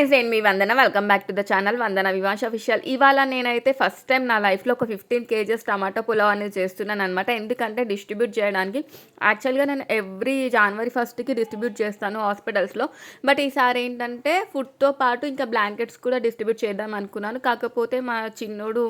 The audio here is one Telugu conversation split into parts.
ఫ్రెండ్స్ నేను మీ Vandana. Welcome back to the channel Vandana Vivash official ఇవాళ నేనైతే ఫస్ట్ టైం నా లైఫ్లో ఒక ఫిఫ్టీన్ కేజెస్ టమాటో పులావ్ అనేది చేస్తున్నాను అనమాట ఎందుకంటే డిస్ట్రిబ్యూట్ చేయడానికి యాక్చువల్గా నేను ఎవ్రీ జనవరి ఫస్ట్కి డిస్ట్రిబ్యూట్ చేస్తాను హాస్పిటల్స్లో బట్ ఈసారి ఏంటంటే ఫుడ్తో పాటు ఇంకా బ్లాంకెట్స్ కూడా డిస్ట్రిబ్యూట్ చేద్దాం అనుకున్నాను. కాకపోతే మా చిన్నోడు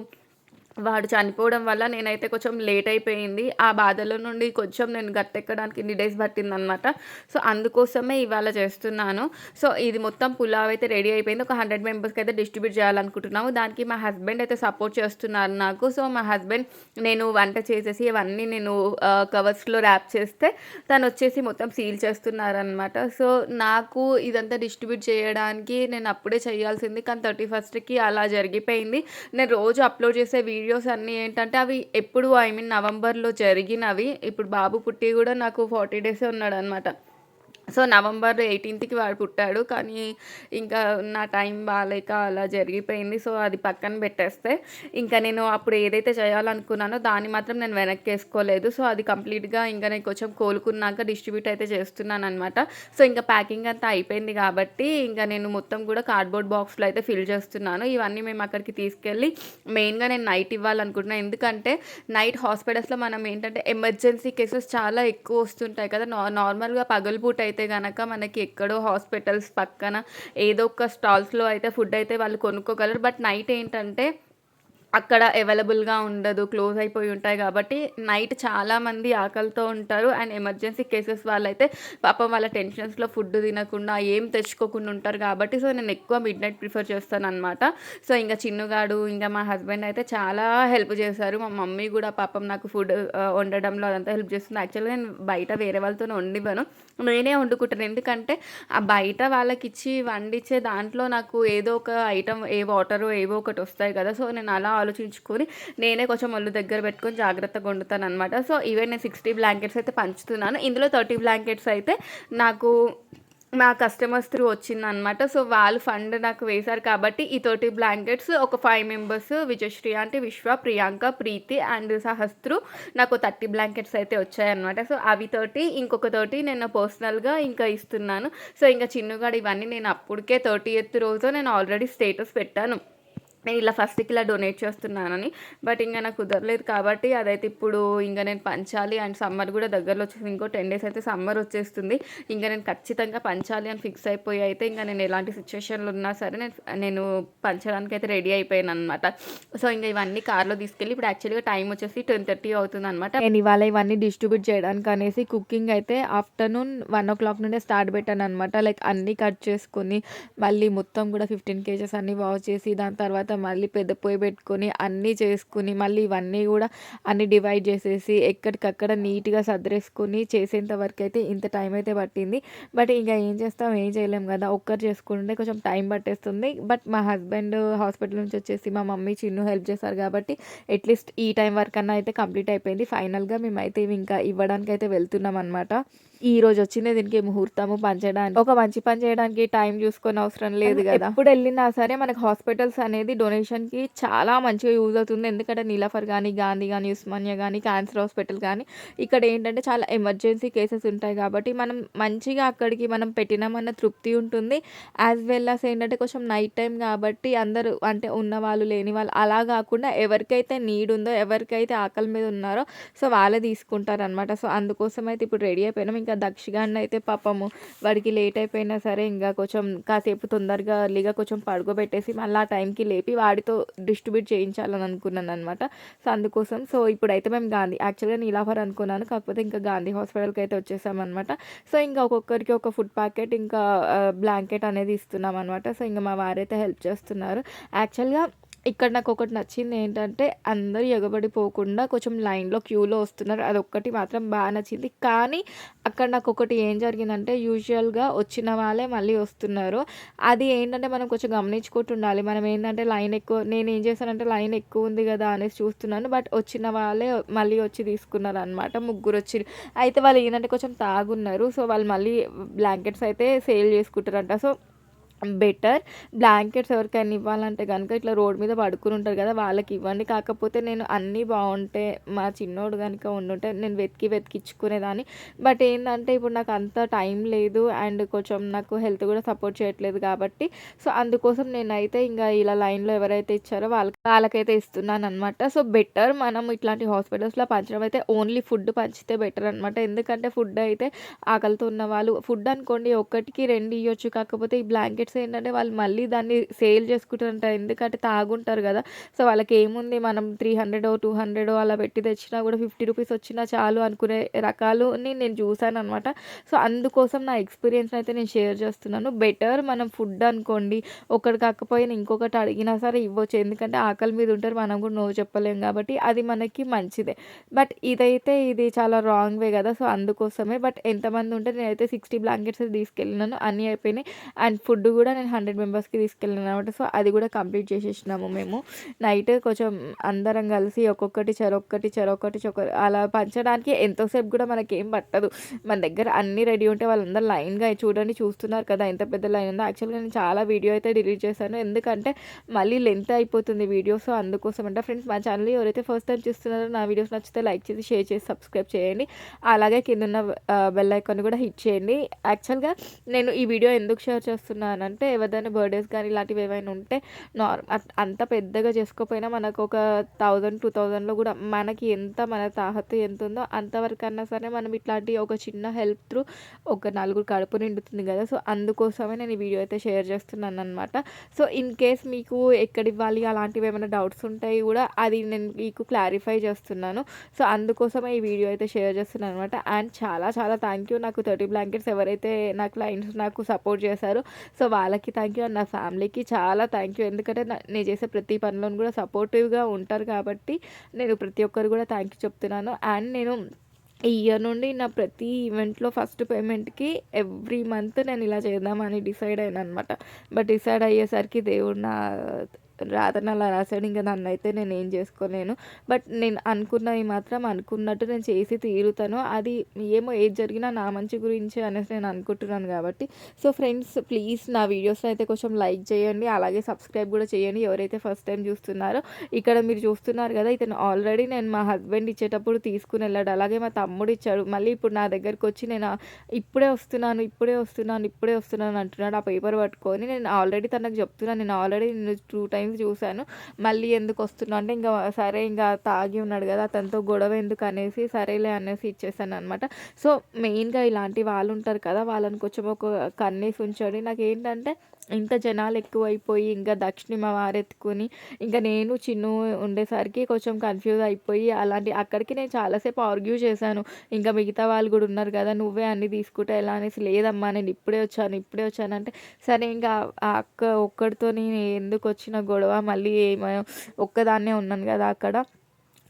వాడు చనిపోవడం వల్ల నేనైతే కొంచెం లేట్ అయిపోయింది. ఆ బాధలో నుండి కొంచెం నేను గట్టెక్కడానికి ఇన్ని డేస్ పట్టిందనమాట సో అందుకోసమే ఇవాళ చేస్తున్నాను. సో ఇది మొత్తం పులావ్ అయితే రెడీ అయిపోయింది. ఒక హండ్రెడ్ మెంబర్స్కి అయితే డిస్ట్రిబ్యూట్ చేయాలనుకుంటున్నాము. దానికి మా హస్బెండ్ అయితే సపోర్ట్ చేస్తున్నారు నాకు. సో మా హస్బెండ్ నేను వంట చేసేసి ఇవన్నీ నేను కవర్స్లో ర్యాప్ చేస్తే తను వచ్చేసి మొత్తం సీల్ చేస్తున్నారనమాట సో నాకు ఇదంతా డిస్ట్రిబ్యూట్ చేయడానికి నేను అప్పుడే చేయాల్సింది. కానీ థర్టీ ఫస్ట్కి అలా జరిగిపోయింది. నేను రోజు అప్లోడ్ చేసే వీడియో వీడియోస్ అన్నీ ఏంటంటే అవి ఎప్పుడు ఐ మీన్ నవంబర్లో జరిగినవి. ఇప్పుడు బాబు పుట్టి కూడా నాకు ఫార్టీ డేసే ఉన్నాడు అనమాట సో నవంబర్ ఎయిటీన్త్కి వాడు పుట్టాడు. కానీ ఇంకా నా టైం బాగాలేక అలా జరిగిపోయింది. సో అది పక్కన పెట్టేస్తే ఇంకా నేను అప్పుడు ఏదైతే చేయాలనుకున్నానో దాన్ని మాత్రం నేను వెనక్కి వేసుకోలేదు సో అది కంప్లీట్గా ఇంకా నేను కొంచెం కోలుకున్నాక డిస్ట్రిబ్యూట్ అయితే చేస్తున్నాను అనమాట సో ఇంకా ప్యాకింగ్ అంతా అయిపోయింది కాబట్టి ఇంకా నేను మొత్తం కూడా కార్డ్బోర్డ్ బాక్స్లో అయితే ఫిల్ చేస్తున్నాను. ఇవన్నీ మేము అక్కడికి తీసుకెళ్ళి మెయిన్గా నేను నైట్ ఇవ్వాలనుకుంటున్నాను ఎందుకంటే నైట్ హాస్పిటల్స్లో మనం ఏంటంటే ఎమర్జెన్సీ కేసెస్ చాలా ఎక్కువ వస్తుంటాయి కదా. నార్మల్గా పగలపూట అయితే కనుక మనకి ఎక్కడో హాస్పిటల్స్ పక్కన ఏదో ఒక స్టాల్స్లో అయితే ఫుడ్ అయితే వాళ్ళు కొనుక్కోగలరు. బట్ నైట్ ఏంటంటే అక్కడ అవైలబుల్గా ఉండదు క్లోజ్ అయిపోయి ఉంటాయి కాబట్టి నైట్ చాలామంది ఆకలితో ఉంటారు. అండ్ ఎమర్జెన్సీ కేసెస్ వాళ్ళైతే పాపం వాళ్ళ టెన్షన్స్లో ఫుడ్ తినకుండా ఏం తెచ్చుకోకుండా ఉంటారు కాబట్టి సో నేను ఎక్కువ మిడ్ నైట్ ప్రిఫర్ చేస్తాను అనమాట సో ఇంకా చిన్నగాడు ఇంకా మా హస్బెండ్ అయితే చాలా హెల్ప్ చేశారు. మా మమ్మీ కూడా పాపం నాకు ఫుడ్ వండడంలో అదంతా హెల్ప్ చేస్తుంది. యాక్చువల్గా నేను బయట వేరే వాళ్ళతో వండివ్వను. నేనే వండుకుంటాను. ఎందుకంటే ఆ బయట వాళ్ళకి ఇచ్చి వండించే దాంట్లో నాకు ఏదో ఒక ఐటమ్ ఏ వాటర్ ఏవో ఒకటి వస్తాయి కదా. సో నేను అలా ఆలోచించుకొని నేనే కొంచెం ఒళ్ళు దగ్గర పెట్టుకొని జాగ్రత్తగా వండుతాను అనమాట సో ఈవెన్ నేను సిక్స్టీ బ్లాంకెట్స్ అయితే పంచుతున్నాను. ఇందులో థర్టీ బ్లాంకెట్స్ అయితే నాకు మా కస్టమర్స్ త్రూ వచ్చిందనమాట సో వాళ్ళు ఫండ్ నాకు వేశారు కాబట్టి ఈ థర్టీ బ్లాంకెట్స్ ఒక ఫైవ్ మెంబర్స్ విజయశ్రీ అంటే విశ్వ ప్రియాంక ప్రీతి అండ్ సహస్త్రు నాకు థర్టీ బ్లాంకెట్స్ అయితే వచ్చాయన్నమాట. సో అవి తోటి ఇంకొక తోటి నేను పర్సనల్గా ఇంకా ఇస్తున్నాను. సో ఇంకా చిన్నగాడు ఇవన్నీ నేను అప్పటికే థర్టీ ఎయిత్ రోజు నేను ఆల్రెడీ స్టేటస్ పెట్టాను. నేను ఇలా ఫస్ట్కి ఇలా డొనేట్ చేస్తున్నానని బట్ ఇంకా నాకు కుదరలేదు కాబట్టి అదైతే ఇప్పుడు ఇంకా నేను పంచాలి అండ్ సమ్మర్ కూడా దగ్గరలో వచ్చేసి ఇంకో టెన్ డేస్ అయితే సమ్మర్ వచ్చేస్తుంది. ఇంకా నేను ఖచ్చితంగా పంచాలి అని ఫిక్స్ అయిపోయి అయితే ఇంకా నేను ఎలాంటి సిచ్యువేషన్లో ఉన్నా సరే నేను నేను పంచడానికి అయితే రెడీ అయిపోయాను అనమాట సో ఇంకా ఇవన్నీ కార్లో తీసుకెళ్ళి ఇప్పుడు యాక్చువల్గా టైం వచ్చేసి టెన్ థర్టీ అవుతుంది అనమాట నేను ఇవాళ ఇవన్నీ డిస్ట్రిబ్యూట్ చేయడానికి అనేసి కుకింగ్ అయితే ఆఫ్టర్నూన్ వన్ ఓ క్లాక్ నుండే స్టార్ట్ పెట్టాను అనమాట లైక్ అన్నీ కట్ చేసుకొని మళ్ళీ మొత్తం కూడా ఫిఫ్టీన్ కేజెస్ అన్నీ వాష్ చేసి దాని తర్వాత మళ్ళీ పెద్ద పొయ్యి పెట్టుకొని అన్నీ చేసుకుని మళ్ళీ ఇవన్నీ కూడా అన్ని డివైడ్ చేసేసి ఎక్కడికక్కడ నీట్గా సర్దేసుకొని చేసేంత వరకు అయితే ఇంత టైం అయితే పట్టింది. బట్ ఇంకా ఏం చేస్తాం? ఏం చేయలేం కదా? ఒక్కరు చేసుకుంటే కొంచెం టైం పట్టేస్తుంది. బట్ మా హస్బెండ్ హాస్పిటల్ నుంచి వచ్చేసి మా మమ్మీ చిన్ను హెల్ప్ చేశారు కాబట్టి అట్లీస్ట్ ఈ టైం వరకు అన్నా అయితే కంప్లీట్ అయిపోయింది. ఫైనల్గా మేమైతే ఇవి ఇంకా ఇవ్వడానికి అయితే వెళ్తున్నాం అనమాట ఈ రోజు వచ్చింది దీనికి ముహూర్తము పంచడానికి. ఒక మంచి పని చేయడానికి టైం చూసుకొని అవసరం లేదు కదా. ఎప్పుడు వెళ్ళినా సరే మనకి హాస్పిటల్స్ అనేది డొనేషన్కి చాలా మంచిగా యూజ్ అవుతుంది. ఎందుకంటే నీలఫర్ కానీ గాంధీ కానీ ఉస్మానియా కానీ క్యాన్సర్ హాస్పిటల్ కానీ ఇక్కడ ఏంటంటే చాలా ఎమర్జెన్సీ కేసెస్ ఉంటాయి కాబట్టి మనం మంచిగా అక్కడికి మనం పెట్టినామన్న తృప్తి ఉంటుంది. యాజ్ వెల్ అస్ ఏంటంటే కొంచెం నైట్ టైం కాబట్టి అందరూ అంటే ఉన్న వాళ్ళు లేని వాళ్ళు అలా కాకుండా ఎవరికైతే నీడ్ ఉందో ఎవరికైతే ఆకలి మీద ఉన్నారో సో వాళ్ళే తీసుకుంటారు అనమాట సో అందుకోసం అయితే ఇప్పుడు రెడీ అయిపోయినాం. ఇంకా ఇంకా దక్షిగాన్ని అయితే పాపము వాడికి లేట్ అయిపోయినా సరే ఇంకా కొంచెం కాసేపు తొందరగా ఎర్లీగా కొంచెం పడుకోబెట్టేసి మళ్ళీ ఆ టైంకి లేపి వాడితో డిస్ట్రిబ్యూట్ చేయించాలని అనుకున్నాను అనమాట సో అందుకోసం సో ఇప్పుడైతే మేము గాంధీ యాక్చువల్గా నీలాఫర్ అనుకున్నాను. కాకపోతే ఇంకా గాంధీ హాస్పిటల్కి అయితే వచ్చేసామన్నమాట సో ఇంకా ఒక్కొక్కరికి ఒక ఫుడ్ ప్యాకెట్ ఇంకా బ్లాంకెట్ అనేది ఇస్తున్నాం అనమాట సో ఇంకా మా వారైతే హెల్ప్ చేస్తున్నారు. యాక్చువల్గా ఇక్కడ నాకు ఒకటి నచ్చింది ఏంటంటే అందరూ ఎగబడిపోకుండా కొంచెం లైన్లో క్యూలో వస్తున్నారు. అదొక్కటి మాత్రం బాగా నచ్చింది. కానీ అక్కడ నాకు ఒకటి ఏం జరిగిందంటే యూజువల్గా వచ్చిన వాళ్ళే మళ్ళీ వస్తున్నారు. అది ఏంటంటే మనం కొంచెం గమనించుకుంటూ ఉండాలి మనం ఏంటంటే లైన్ ఎక్కువ నేను ఏం చేశానంటే లైన్ ఎక్కువ ఉంది కదా అనేసి చూస్తున్నాను. బట్ వచ్చిన వాళ్ళే మళ్ళీ వచ్చి తీసుకున్నారు అనమాట ముగ్గురు వచ్చి. అయితే వాళ్ళు ఏంటంటే కొంచెం తాగున్నారు. సో వాళ్ళు మళ్ళీ బ్లాంకెట్స్ అయితే సేల్ చేసుకుంటారంట. So better. బ్లాంకెట్స్ ఎవరికైనా ఇవ్వాలంటే కనుక ఇట్లా రోడ్ మీద పడుకుని ఉంటారు కదా వాళ్ళకి ఇవ్వండి. కాకపోతే నేను అన్నీ బాగుంటే మా చిన్నోడు కనుక ఉండుంటే నేను వెతికి వెతికిచ్చుకునేదాన్ని బట్ ఏంటంటే ఇప్పుడు నాకు అంత టైం లేదు అండ్ కొంచెం నాకు హెల్త్ కూడా సపోర్ట్ చేయట్లేదు కాబట్టి సో అందుకోసం నేనైతే ఇంకా ఇలా లైన్లో ఎవరైతే ఇచ్చారో వాళ్ళకి వాళ్ళకైతే ఇస్తున్నాను అనమాట సో బెటర్ మనం ఇట్లాంటి హాస్పిటల్స్లో పంచడం అయితే ఓన్లీ ఫుడ్ పంచితే బెటర్ అనమాట ఎందుకంటే ఫుడ్ అయితే ఆకలితో ఉన్న వాళ్ళు ఫుడ్ అనుకోండి ఒకటికి రెండు ఇవ్వచ్చు కాకపోతే ఈ బ్లాంకెట్స్ ఏంటంటే వాళ్ళు మళ్ళీ దాన్ని సేల్ చేసుకుంటారంట. ఎందుకంటే తాగుంటారు కదా. సో వాళ్ళకి ఏముంది మనం త్రీ హండ్రెడ్ టూ హండ్రెడ్ అలా పెట్టి తెచ్చినా కూడా ఫిఫ్టీ రూపీస్ వచ్చినా చాలు అనుకునే రకాలుని నేను చూశాను అనమాట సో అందుకోసం నా ఎక్స్పీరియన్స్ అయితే నేను షేర్ చేస్తున్నాను. బెటర్ మనం ఫుడ్ అనుకోండి. ఒకటి కాకపోయినా ఇంకొకటి అడిగినా సరే ఇవ్వచ్చు. ఎందుకంటే ఆకలి మీద ఉంటారు. మనం కూడా నో చెప్పలేం కాబట్టి అది మనకి మంచిదే. బట్ ఇదైతే ఇది చాలా రాంగ్ వే కదా. సో అందుకోసమే. బట్ ఎంతమంది ఉంటే నేనైతే సిక్స్టీ బ్లాంకెట్స్ తీసుకెళ్ళినాను. అన్నీ అయిపోయినాయి. అండ్ ఫుడ్ కూడా నేను హండ్రెడ్ మెంబర్స్కి తీసుకెళ్ళాను అనమాట సో అది కూడా కంప్లీట్ చేసేసినాము మేము. నైట్ కొంచెం అందరం కలిసి ఒక్కొక్కటి చెరొక్కటి చెరొక్కటి చొక్క అలా పంచడానికి ఎంతోసేపు కూడా మనకి ఏం పట్టదు. మన దగ్గర అన్నీ రెడీ ఉంటే వాళ్ళందరూ లైన్గా చూడండి చూస్తున్నారు కదా ఎంత పెద్ద లైన్ ఉందో. యాక్చువల్గా నేను చాలా వీడియో అయితే డిలీట్ చేశాను. ఎందుకంటే మళ్ళీ లెంత్ అయిపోతుంది వీడియో. సో అందుకోసం అంటే ఫ్రెండ్స్ మా ఛానల్ ఎవరైతే ఫస్ట్ టైం చూస్తున్నారో నా వీడియోస్ నచ్చితే లైక్ చేసి షేర్ చేసి సబ్స్క్రైబ్ చేయండి. అలాగే కింద ఉన్న బెల్ ఐకాన్ కూడా హిట్ చేయండి. యాక్చువల్గా నేను ఈ వీడియో ఎందుకు షేర్ చేస్తున్నాను అంటే ఎవరిదైనా బర్త్డేస్ కానీ ఇలాంటివి ఏమైనా ఉంటే నార్ అంత పెద్దగా చేసుకోకపోయినా మనకు ఒక థౌజండ్ టూ థౌజండ్లో కూడా మనకి ఎంత మన తాహత ఎంత ఉందో అంతవరకు అన్నా సరే మనం ఇట్లాంటి ఒక చిన్న హెల్ప్ త్రూ ఒక నలుగురు కడుపు నిండుతుంది కదా. సో అందుకోసమే నేను ఈ వీడియో అయితే షేర్ చేస్తున్నాను అనమాట సో ఇన్ కేస్ మీకు ఎక్కడ ఇవ్వాలి అలాంటివి ఏమైనా డౌట్స్ ఉంటాయి కూడా అది నేను మీకు క్లారిఫై చేస్తున్నాను. సో అందుకోసమే ఈ వీడియో అయితే షేర్ చేస్తున్నాను అనమాట అండ్ చాలా చాలా థ్యాంక్ యూ నాకు థర్టీ బ్లాంకెట్స్ ఎవరైతే నా క్లయింట్స్ నాకు సపోర్ట్ చేశారో సో వాళ్ళకి థ్యాంక్ యూ అండ్ నా ఫ్యామిలీకి చాలా థ్యాంక్ యూ ఎందుకంటే నేను చేసే ప్రతి పనిలోనూ కూడా సపోర్టివ్గా ఉంటారు కాబట్టి నేను ప్రతి ఒక్కరు కూడా థ్యాంక్ యూ చెప్తున్నాను. అండ్ నేను ఈ ఇయర్ నుండి నా ప్రతి ఈవెంట్లో ఫస్ట్ పేమెంట్కి ఎవ్రీ మంత్ నేను ఇలా చేద్దామని డిసైడ్ అయినా అనమాట బట్ డిసైడ్ అయ్యేసరికి దేవుడు నా రాతను అలా రాశాడు. ఇంకా నన్ను అయితే నేను ఏం చేసుకోలేను. బట్ నేను అనుకున్నది మాత్రం అనుకున్నట్టు నేను చేసి తీరుతాను. అది ఏమో ఏది జరిగినా నా మంచి గురించి అనేసి నేను అనుకుంటున్నాను కాబట్టి. సో ఫ్రెండ్స్ ప్లీజ్ నా వీడియోస్ అయితే కొంచెం లైక్ చేయండి. అలాగే సబ్స్క్రైబ్ కూడా చేయండి. ఎవరైతే ఫస్ట్ టైం చూస్తున్నారో ఇక్కడ మీరు చూస్తున్నారు కదా ఇతను ఆల్రెడీ నేను మా హస్బెండ్ ఇచ్చేటప్పుడు తీసుకుని వెళ్ళాడు. అలాగే మా తమ్ముడు ఇచ్చాడు. మళ్ళీ ఇప్పుడు నా దగ్గరకు వచ్చి నేను ఇప్పుడే వస్తున్నాను ఇప్పుడే వస్తున్నాను ఇప్పుడే వస్తున్నాను అంటున్నాడు. ఆ పేపర్ పట్టుకొని నేను ఆల్రెడీ తనకు చెప్తున్నాను. నేను ఆల్రెడీ నేను టూ టైమ్స్ టైమ్స్ చూశాను. మళ్ళీ ఎందుకు వస్తున్నా అంటే ఇంకా సరే ఇంకా తాగి ఉన్నాడు కదా అతనితో గొడవ ఎందుకు అనేసి సరేలే అనేసి ఇచ్చేసాను అనమాట సో మెయిన్గా ఇలాంటి వాళ్ళు ఉంటారు కదా వాళ్ళని కొంచెం ఒక కన్నేసి ఉంచండి. నాకు ఏంటంటే ఇంత జనాలు ఎక్కువైపోయి ఇంకా దక్షిణ వారెత్తుకొని ఇంకా నేను చిన్ను ఉండేసరికి కొంచెం కన్ఫ్యూజ్ అయిపోయి అలాంటి అక్కడికి నేను చాలాసేపు ఆర్గ్యూ చేశాను. ఇంకా మిగతా వాళ్ళు కూడా ఉన్నారు కదా నువ్వే అన్ని తీసుకుంటే ఎలా అనేసి లేదమ్మా నేను ఇప్పుడే వచ్చాను ఇప్పుడే వచ్చాను అంటే సరే ఇంకా ఆ అక్క ఒక్కడితో నేను ఎందుకు వచ్చిన గొడవ మళ్ళీ ఏమో ఒక్కదాన్నే ఉన్నాను కదా అక్కడ.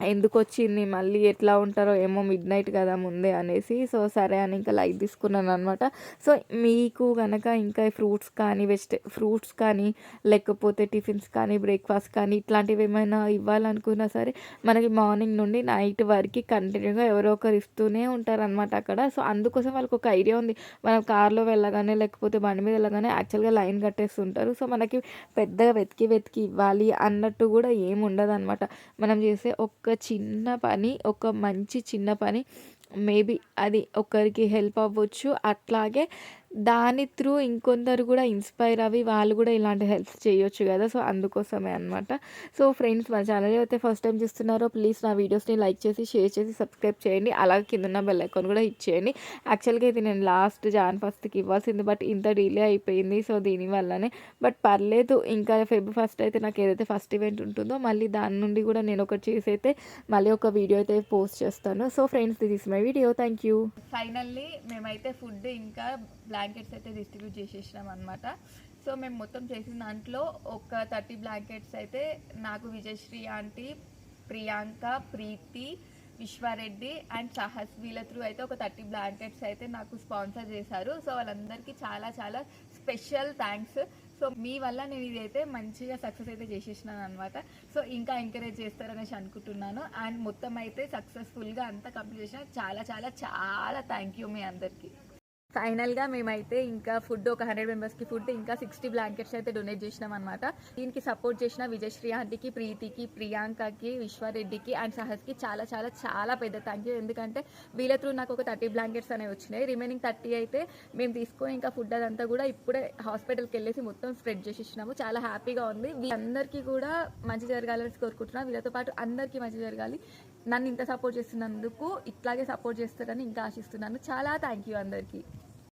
ఎందుకు వచ్చింది మళ్ళీ ఎట్లా ఉంటారో ఏమో మిడ్ నైట్ కదా ముందే అనేసి సో సరే అని ఇంకా లైట్ తీసుకున్నాను అనమాట సో మీకు కనుక ఇంకా ఫ్రూట్స్ కానీ వెజిట ఫ్రూట్స్ కానీ లేకపోతే టిఫిన్స్ కానీ బ్రేక్ఫాస్ట్ కానీ ఇట్లాంటివి ఏమైనా ఇవ్వాలనుకున్నా సరే మనకి మార్నింగ్ నుండి నైట్ వరకు కంటిన్యూగా ఎవరో ఒకరు ఇస్తూనే ఉంటారనమాట అక్కడ. సో అందుకోసం వాళ్ళకి ఒక ఐడియా ఉంది. మనం కార్లో వెళ్ళగానే లేకపోతే బండి మీద వెళ్ళగానే యాక్చువల్గా లైన్ కట్టేస్తుంటారు. సో మనకి పెద్దగా వెతికి వెతికి ఇవ్వాలి అన్నట్టు కూడా ఏమి ఉండదు అనమాట మనం చేసే ఒక్క చిన్న పని ఒక మంచి చిన్న పని మేబీ అది ఒకరికి హెల్ప్ అవ్వచ్చు. అట్లాగే దాని త్రూ ఇంకొందరు కూడా ఇన్స్పైర్ అవి వాళ్ళు కూడా ఇలాంటి హెల్ప్ చేయొచ్చు కదా. సో అందుకోసమే అనమాట సో ఫ్రెండ్స్ మా ఛానల్ అయితే ఫస్ట్ టైం చూస్తున్నారో ప్లీజ్ నా వీడియోస్ని లైక్ చేసి షేర్ చేసి సబ్స్క్రైబ్ చేయండి. అలాగే కింద ఉన్న బెల్ ఐకాన్ కూడా ఇచ్చేయండి యాక్చువల్గా ఇది నేను లాస్ట్ జాన్ ఫస్ట్కి ఇవ్వాల్సింది బట్ ఇంత డిలే అయిపోయింది సో దీనివల్లనే బట్ పర్లేదు ఇంకా ఫెబ్ ఫస్ట్ అయితే నాకు ఏదైతే ఫస్ట్ ఈవెంట్ ఉంటుందో మళ్ళీ దాని నుండి కూడా నేను ఒకటి చేసి అయితే మళ్ళీ ఒక వీడియో అయితే పోస్ట్ చేస్తాను. So friends this is my video. Thank you. Finally మేమైతే ఫుడ్ ఇంకా బ్లాంకెట్స్ అయితే డిస్ట్రిబ్యూట్ చేసేసినాం అనమాట సో మేము మొత్తం చేసిన దాంట్లో ఒక థర్టీ బ్లాంకెట్స్ అయితే నాకు విజయశ్రీ ఆంటీ ప్రియాంక ప్రీతి విశ్వారెడ్డి అండ్ సాహస్ వీళ్ళ త్రూ అయితే ఒక థర్టీ బ్లాంకెట్స్ అయితే నాకు స్పాన్సర్ చేశారు. సో వాళ్ళందరికీ చాలా చాలా స్పెషల్ థ్యాంక్స్ సో మీ వల్ల నేను ఇదైతే మంచిగా సక్సెస్ అయితే చేసేసినాను అనమాట సో ఇంకా ఎంకరేజ్ చేస్తారనేసి అనుకుంటున్నాను. అండ్ మొత్తం అయితే సక్సెస్ఫుల్గా అంతా కంప్లీట్ చేసిన చాలా చాలా చాలా థ్యాంక్ యూ మీ అందరికీ. ఫైనల్గా మేమైతే ఇంకా ఫుడ్ ఒక హండ్రెడ్ మెంబర్స్కి ఫుడ్ ఇంకా సిక్స్టీ బ్లాంకెట్స్ అయితే డొనేట్ చేసినాం అనమాట దీనికి సపోర్ట్ చేసిన విజయశ్రీ ఆంటీకి ప్రీతికి ప్రియాంకకి విశ్వారెడ్డికి అండ్ సహస్కి చాలా చాలా చాలా పెద్ద థ్యాంక్ యూ ఎందుకంటే వీళ్ళ త్రూ నాకు ఒక థర్టీ బ్లాంకెట్స్ అనేవి వచ్చినాయి. రిమైనింగ్ థర్టీ అయితే మేము తీసుకొని ఇంకా ఫుడ్ అదంతా కూడా ఇప్పుడే హాస్పిటల్కి వెళ్ళేసి మొత్తం స్ప్రెడ్ చేసేసినాము. చాలా హ్యాపీగా ఉంది. వీళ్ళందరికీ కూడా మంచి జరగాలని కోరుకుంటున్నాం. వీళ్ళతో పాటు అందరికీ మంచి జరగాలి. నన్ను ఇంత సపోర్ట్ చేస్తున్నందుకు ఇట్లాగే సపోర్ట్ చేస్తారని ఇంకా ఆశిస్తున్నాను. చాలా థ్యాంక్ యూ అందరికీ.